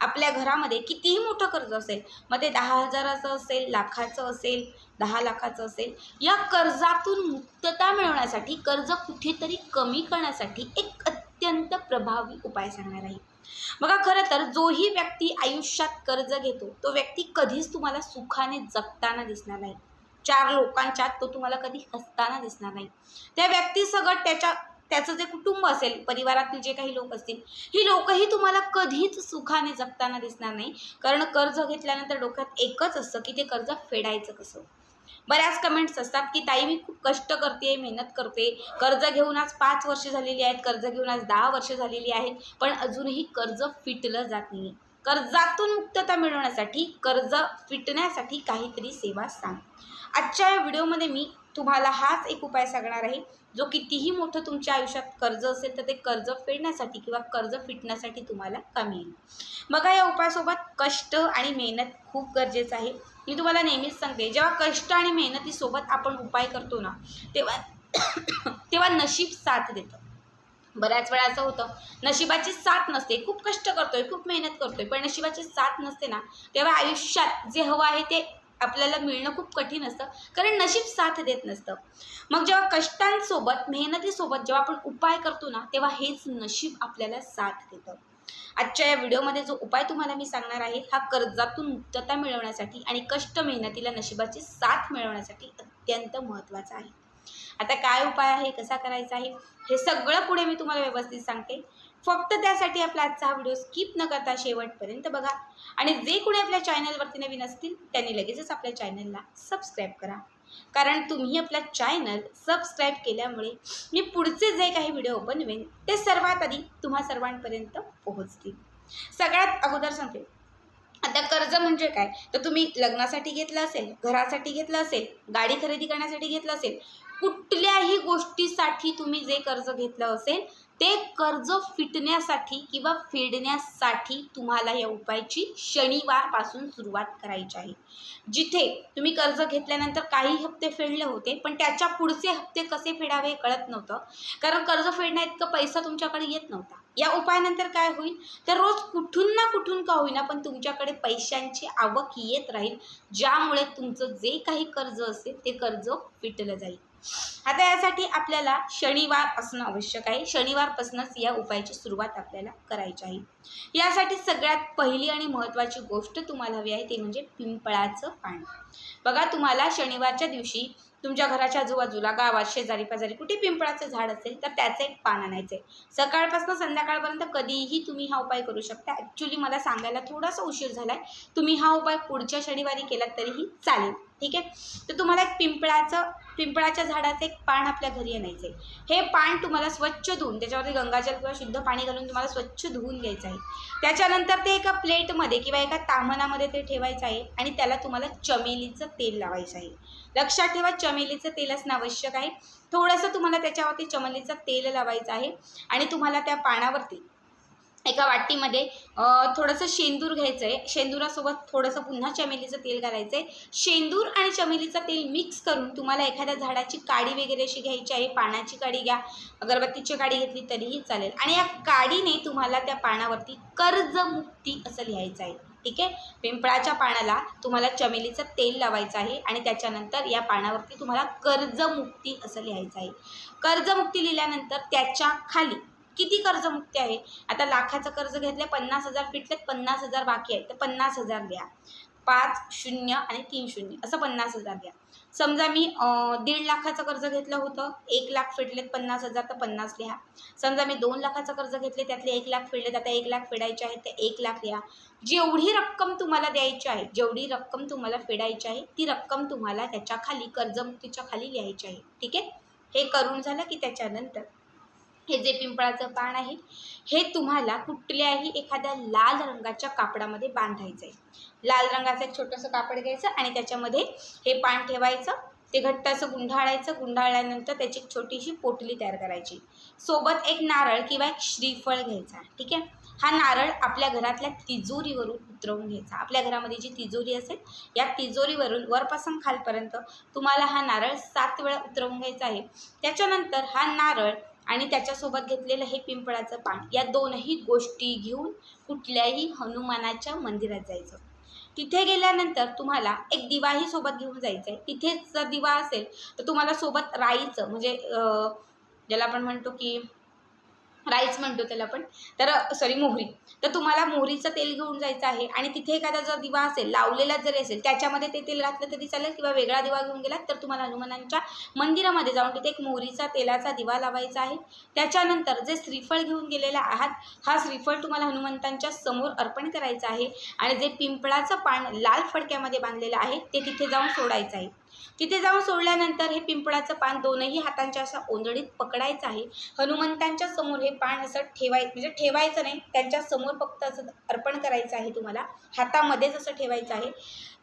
आपल्या घरामध्ये कितीही मोठं कर्ज असेल मग ते दहा हजाराचं असेल लाखाचं असेल दहा लाखाचं असेल या कर्जातून मुक्तता मिळवण्यासाठी कर्ज कुठेतरी कमी करण्यासाठी एक अत्यंत प्रभावी उपाय सांगणार आहे. बघा खरं तर जोही व्यक्ती आयुष्यात कर्ज घेतो तो व्यक्ती कधीच तुम्हाला सुखाने जगताना दिसणार नाही. चार लोकांच्यात तो तुम्हाला कधी हसताना दिसणार नाही. त्या व्यक्तीसकट त्याच्या त्याचं जे कुटुंब असेल परिवारातील जे काही लोक असतील ही लोकही तुम्हाला कधीच सुखाने जगताना दिसणार नाही. कारण कर्ज घेतल्यानंतर डोक्यात एकच असतं की ते कर्ज फेडायचं कसं? बऱ्याच कमेंट्स असतात की ताई मी खूप कष्ट करते मेहनत करते. कर्ज घेऊन आज पाच वर्ष झालेली आहेत कर्ज घेऊन आज दहा वर्ष झालेली आहेत पण अजूनही कर्ज फिटलं जात नाही. कर्जातून मुक्तता मिळवण्यासाठी कर्ज फिटण्यासाठी काहीतरी सेवा सांग. आजच्या या व्हिडिओमध्ये मी तुम्हाला हाच एक उपाय सांगणार आहे. जो कितीही मोठं तुमच्या आयुष्यात कर्ज असेल तर ते कर्ज फेडण्यासाठी किंवा कर्ज फिटण्यासाठी तुम्हाला कामी येईल. बघा या उपायासोबत कष्ट आणि मेहनत खूप गरजेचं आहे. मी तुम्हाला नेहमीच सांगते जेव्हा कष्ट आणि मेहनतीसोबत आपण उपाय करतो ना तेव्हा तेव्हा नशीब साथ देतं. बऱ्याच वेळा असं होतं नशिबाची साथ नसते. खूप कष्ट करतोय खूप मेहनत करतोय पण नशिबाची साथ नसते ना तेव्हा आयुष्यात जे हवं आहे ते आपल्याला मिळणं खूप कठीण असतं. कारण नशीब साथ देत नसतं. मग जेव्हा कष्टांसोबत मेहनतीसोबत जेव्हा आपण उपाय करतो ना तेव्हा हेच नशीब आपल्याला साथ देतं. आजच्या या व्हिडिओमध्ये जो उपाय तुम्हाला मी सांगणार आहे हा कर्जातून मुक्तता मिळवण्यासाठी आणि कष्ट मेहनतीला नशिबाची साथ मिळवण्यासाठी अत्यंत महत्त्वाचा आहे. आता काय उपाय आहे कसा करायचा आहे हे सगळं पुढे मी तुम्हाला व्यवस्थित सांगते. फक्त त्यासाठी आपला आजचा हा व्हिडिओ स्किप न करता शेवटपर्यंत बघा. आणि जे कोणी आपल्या चॅनलवरती नवीन असतील त्यांनी लगेचच आपल्या चॅनलला सबस्क्राईब करा. कारण तुम्ही आपला चॅनल सबस्क्राईब केल्यामुळे मी पुढचे जे काही व्हिडिओ बनवेन ते सर्वात आधी तुम्हा सर्वांपर्यंत पोहोचतील. सगळ्यात अगोदर सांगते. आता कर्ज म्हणजे काय? तर तुम्ही लग्नासाठी घेतलं असेल घरासाठी घेतलं असेल गाडी खरेदी करण्यासाठी घेतलं असेल कुठल्याही गोष्टीसाठी तुम्ही जे कर्ज घेतलं असेल ते कर्ज फिटण्यासाठी किंवा फेडण्यासाठी तुम्हाला या उपायाची शनिवारपासून सुरुवात करायची आहे. जिथे तुम्ही कर्ज घेतल्यानंतर काही हप्ते फेडले होते पण त्याच्या पुढचे हप्ते कसे फेडावे हे कळत नव्हतं. कारण कर्ज फेडण्या इतकं पैसा तुमच्याकडे येत नव्हता. या उपायानंतर काय होईल? तर रोज कुठून ना कुठून का होईना पण तुमच्याकडे पैशांची आवक येत राहील ज्यामुळे तुमचं जे काही कर्ज असेल ते कर्ज फिटलं जाईल. आता यासाठी आपल्याला शनिवार असणं आवश्यक आहे. शनिवारपासूनच या उपायाची सुरुवात आपल्याला करायची आहे. यासाठी सगळ्यात पहिली आणि महत्त्वाची गोष्ट तुम्हाला हवी आहे ते म्हणजे पिंपळाचं पाणी. बघा तुम्हाला शनिवारच्या दिवशी तुमच्या घराच्या आजूबाजूला गावात शेजारी पाजारी कुठे पिंपळाचं झाड असेल तर त्याचं एक पान आणायचं आहे सकाळपासून संध्याकाळपर्यंत कधीही तुम्ही हा उपाय करू शकता. ॲक्च्युली मला सांगायला थोडासा उशीर झाला आहे तुम्ही हा उपाय पुढच्या शनिवारी केलात तरीही चालेल. ठीक आहे? तर तुम्हाला एक पिंपळाचं पिंपळाच्या झाडाचं एक पान आपल्या घरी आणायचं आहे हे पान तुम्हाला स्वच्छ धुवून त्याच्यावरती गंगाजल किंवा शुद्ध पाणी घालून तुम्हाला स्वच्छ धुवून घ्यायचं आहे. त्याच्यानंतर ते एका प्लेटमध्ये किंवा एका तामणामध्ये ते ठेवायचं आहे आणि त्याला तुम्हाला चमेलीचं तेल लावायचं आहे. लक्षात ठेवा चमेलीचं तेल असणं आवश्यक आहे. थोडंसं तुम्हाला त्याच्यावरती चमेलीचं तेल लावायचं आहे आणि तुम्हाला त्या पानावरती एका वाटीमध्ये थोडंसं शेंदूर घ्यायचं आहे शेंदुरासोबत थोडंसं पुन्हा चमेलीचं तेल घालायचं आहे शेंदूर आणि चमेलीचं तेल मिक्स करून तुम्हाला एखाद्या झाडाची काडी वगैरे अशी घ्यायची आहे. पानाची काडी घ्या. अगरबत्तीची काडी घेतली तरीही चालेल. आणि या काडीने तुम्हाला त्या पानावरती कर्जमुक्ती असं लिहायचं आहे. ठीक आहे? पिंपळाच्या पानाला तुम्हाला चमेलीचं तेल लावायचं आहे आणि त्याच्यानंतर या पानावरती तुम्हाला कर्जमुक्ती असं लिहायचं आहे. कर्जमुक्ती लिहिल्यानंतर त्याच्याखाली किती कर्जमुक्ती आहे? आता लाखाचं कर्ज घेतलं पन्नास हजार फिटलेत पन्नास हजार बाकी आहे तर पन्नास हजार द्या पाच शून्य आणि तीन शून्य असं पन्नास हजार द्या. समजा मी दीड लाखाचं कर्ज घेतलं होतं एक लाख फेडलेत पन्नास हजार तर पन्नास लिहा. समजा मी दोन लाखाचं कर्ज घेतले त्यातले एक लाख फेडलेत आता एक लाख फेडायचे आहे ते एक लाख लिहा. जेवढी रक्कम तुम्हाला द्यायची आहे जेवढी रक्कम तुम्हाला फेडायची आहे ती रक्कम तुम्हाला त्याच्याखाली कर्जमुक्तीच्या खाली लिहायची आहे. ठीक आहे? हे करून झालं की त्याच्यानंतर हे जे पिंपळाचं पान आहे हे तुम्हाला कुठल्याही एखाद्या लाल रंगाच्या कापडामध्ये बांधायचं आहे लाल रंगाचं एक छोटंसं कापड घ्यायचं आणि त्याच्यामध्ये हे पान ठेवायचं ते घट्ट असं गुंढाळायचं गुंढाळल्यानंतर त्याची एक छोटीशी पोटली तयार करायची. सोबत एक नारळ किंवा एक श्रीफळ घ्यायचा ठीक आहे? हा नारळ आपल्या घरातल्या तिजोरीवरून उतरवून घ्यायचा. आपल्या घरामध्ये जी तिजोरी असेल या तिजोरीवरून वरपासून खालपर्यंत तुम्हाला हा नारळ सात वेळा उतरवून घ्यायचा आहे. त्याच्यानंतर हा नारळ आणि त्याच्यासोबत घेतलेलं हे पिंपळाचं पान. या दोनही गोष्टी घेऊन कुठल्याही हनुमानाच्या मंदिरात जायचं. तिथे गेल्यानंतर तुम्हाला एक दिवाही सोबत घेऊन जायचं आहे तिथेच जर दिवा असेल तर तुम्हाला सोबत राईचं म्हणजे ज्याला आपण म्हणतो की राईस म्हणतो त्याला पण. तर सॉरी मोहरी. तर तुम्हाला मोहरीचं तेल घेऊन जायचं आहे आणि तिथे एखादा जर दिवा असेल लावलेला जरी असेल त्याच्यामध्ये ते तेल घातलं तरी चालेल किंवा वेगळा दिवा घेऊन गेलात तर तुम्हाला हनुमानांच्या मंदिरामध्ये जाऊन तिथे एक मोहरीचा तेलाचा दिवा लावायचा आहे. त्याच्यानंतर जे श्रीफळ घेऊन गेलेला आहात हा श्रीफळ तुम्हाला हनुमंतांच्या समोर अर्पण करायचा आहे आणि जे पिंपळाचं पान लाल फडक्यामध्ये बांधलेलं आहे ते तिथे जाऊन सोडायचं आहे. तिथे जाऊन सोडल्यानंतर हे पिंपळाचं पान दोनही हातांच्या अशा ओंजळीत पकडायचं आहे. हनुमंतांच्या समोर हे पान असं ठेवाय म्हणजे ठेवायचं नाही त्यांच्यासमोर फक्त असं अर्पण करायचं आहे तुम्हाला. हातामध्येच असं ठेवायचं आहे.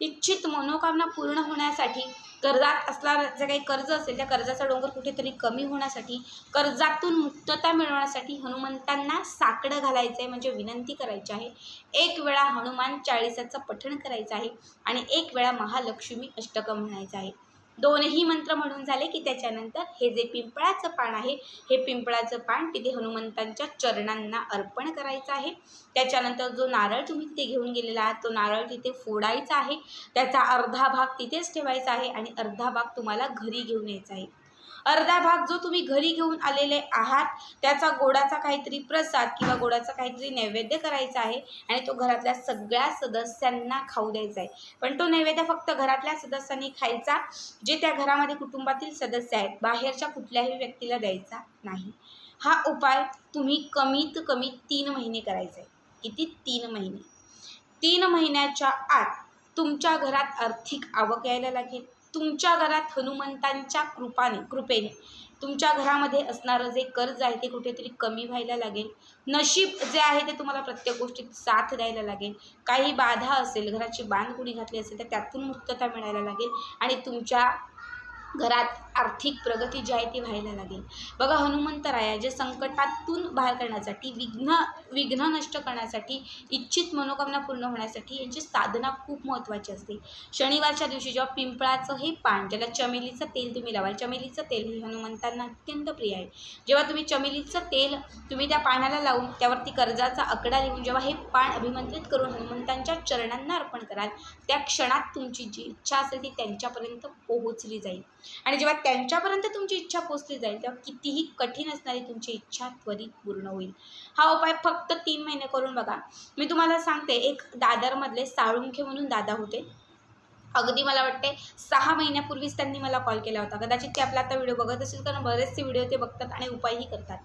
इच्छित मनोकामना पूर्ण होण्यासाठी कर्जात असणारं जे काही कर्ज असेल त्या कर्जाचा डोंगर कुठेतरी कमी होण्यासाठी कर्जातून मुक्तता मिळवण्यासाठी हनुमंतांना साकडं घालायचं आहे म्हणजे विनंती करायची आहे. एक वेळा हनुमान चाळीसाचं पठण करायचं आहे आणि एक वेळा महालक्ष्मी अष्टकं म्हणायचं आहे. दोनही मंत्र म्हणून झाले की त्याच्यानंतर हे जे पिंपळाचं पान आहे हे पिंपळाचं पान तिथे हनुमंतांच्या चरणांना अर्पण करायचं आहे. त्याच्यानंतर जो नारळ तुम्ही तिथे घेऊन गेलेला आहात तो नारळ तिथे फोडायचा आहे. त्याचा अर्धा भाग तिथेच ठेवायचा आहे आणि अर्धा भाग तुम्हाला घरी घेऊन यायचा आहे. अर्धा भाग जो तुम्ही घरी घेऊन आलेले आहात त्याचा गोडाचा काहीतरी प्रसाद किंवा गोडाचा काहीतरी नैवेद्य करायचा आहे आणि तो घरातल्या सगळ्या सदस्यांना खाऊ द्यायचा आहे. पण तो नैवेद्य फक्त घरातल्या सदस्यांनी खायचा जे त्या घरामध्ये कुटुंबातील सदस्य आहेत बाहेरच्या कुठल्याही व्यक्तीला द्यायचा नाही. हा उपाय तुम्ही कमीत कमी तीन महिने करायचा आहे. किती? तीन महिने. तीन महिन्याच्या आत तुमच्या घरात आर्थिक आवक यायला लागेल. तुमच्या घरात हनुमंतांच्या कृपाने कृपेने. तुमच्या घरामध्ये असणारं जे कर्ज आहे ते कुठेतरी कमी व्हायला लागेल. नशीब जे आहे ते तुम्हाला प्रत्येक गोष्टीत साथ द्यायला लागेल. काही बाधा असेल घराची बांध कुणी घातली असेल तर त्यातून मुक्तता मिळायला लागेल. आणि तुमच्या घरात आर्थिक प्रगती जी आहे ती व्हायला लागेल. बघा हनुमंतराया जे संकटातून बाहेर करण्यासाठी विघ्न विघ्न नष्ट करण्यासाठी इच्छित मनोकामना पूर्ण होण्यासाठी यांची साधना खूप महत्त्वाची असते. शनिवारच्या दिवशी जेव्हा पिंपळाचं हे पान ज्याला चमेलीचं तेल तुम्ही लावाल चमेलीचं तेल हे हनुमंतांना अत्यंत प्रिय आहे. जेव्हा तुम्ही चमेलीचं तेल तुम्ही त्या पानाला लावून त्यावरती कर्जाचा आकडा लिहून जेव्हा हे पान अभिमंत्रित करून हनुमंतांच्या चरणांना अर्पण कराल त्या क्षणात तुमची जी इच्छा असेल ती त्यांच्यापर्यंत पोहोचली जाईल. आणि जेव्हा त्यांच्यापर्यंत तुमची इच्छा पोचली जाईल तेव्हा कितीही कठीण असणारी तुमची इच्छा त्वरित पूर्ण होईल. हा उपाय फक्त तीन महिने करून बघा. मी तुम्हाला सांगते एक दादरमधले साळुंखे म्हणून दादा होते. अगदी मला वाटते सहा महिन्यापूर्वीच त्यांनी मला कॉल केला होता. कदाचित ते आपला आता व्हिडिओ बघत असेल कारण बरेचसे व्हिडिओ ते बघतात आणि उपायही करतात.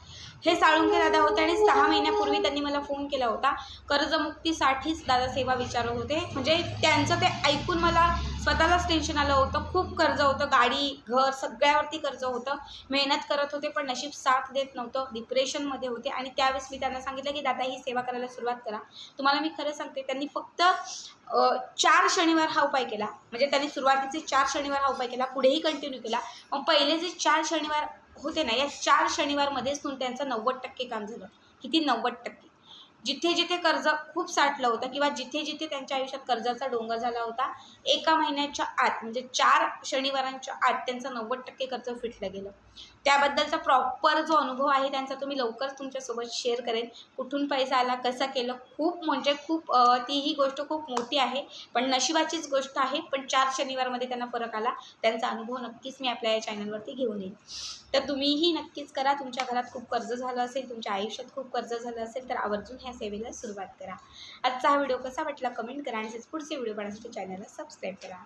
हे साळुंखे दादा होते आणि सहा महिन्यापूर्वी त्यांनी मला फोन केला होता. कर्जमुक्तीसाठीच दादा सेवा विचारत होते. म्हणजे त्यांचं ते ऐकून मला स्वतःलाच टेन्शन आलं होतं. खूप कर्ज होतं. गाडी घर सगळ्यावरती कर्ज होतं. मेहनत करत होते पण नशीब साथ देत नव्हतं. डिप्रेशनमध्ये होते. आणि त्यावेळेस मी त्यांना सांगितलं की दादा ही सेवा करायला सुरुवात करा. तुम्हाला मी खरं सांगते त्यांनी फक्त चार शनिवार हा उपाय केला. म्हणजे त्यांनी सुरुवातीचे चार शनिवार हा उपाय केला. पुढेही कंटिन्यू केला. मग पहिले जे चार शनिवार होते ना या चार शनिवारमध्येच तुम त्यांचं नव्वद टक्के काम झालं. किती नव्वद टक्के? जिथे जिथे कर्ज खूप साठलं होतं किंवा जिथे जिथे त्यांच्या आयुष्यात कर्जाचा डोंगर झाला होता एका महिन्याच्या आत म्हणजे चार शनिवारांच्या आत त्यांचं नव्वद टक्के कर्ज फिटलं गेलं. त्याबद्दलचा प्रॉपर जो अनुभव आहे त्यांचा तुम्ही लवकरच तुमच्यासोबत शेअर करेन. कुठून पैसा आला कसं केलं खूप म्हणजे खूप ती ही गोष्ट खूप मोठी आहे. पण नशिबाचीच गोष्ट आहे पण चार शनिवारमध्ये त्यांना फरक आला त्यांचा अनुभव नक्कीच मी आपल्या या चॅनलवरती घेऊन येईन. तर तुम्हीही नक्कीच करा तुमच्या घरात खूप कर्ज झालं असेल तुमच्या आयुष्यात खूप कर्ज झालं असेल तर आवर्जून ह्या सेवेला सुरुवात करा. आजचा हा व्हिडिओ कसा वाटला कमेंट करा आणि पुढचे व्हिडिओ पाहण्यासाठी चॅनलला सबस्क्राईब करा.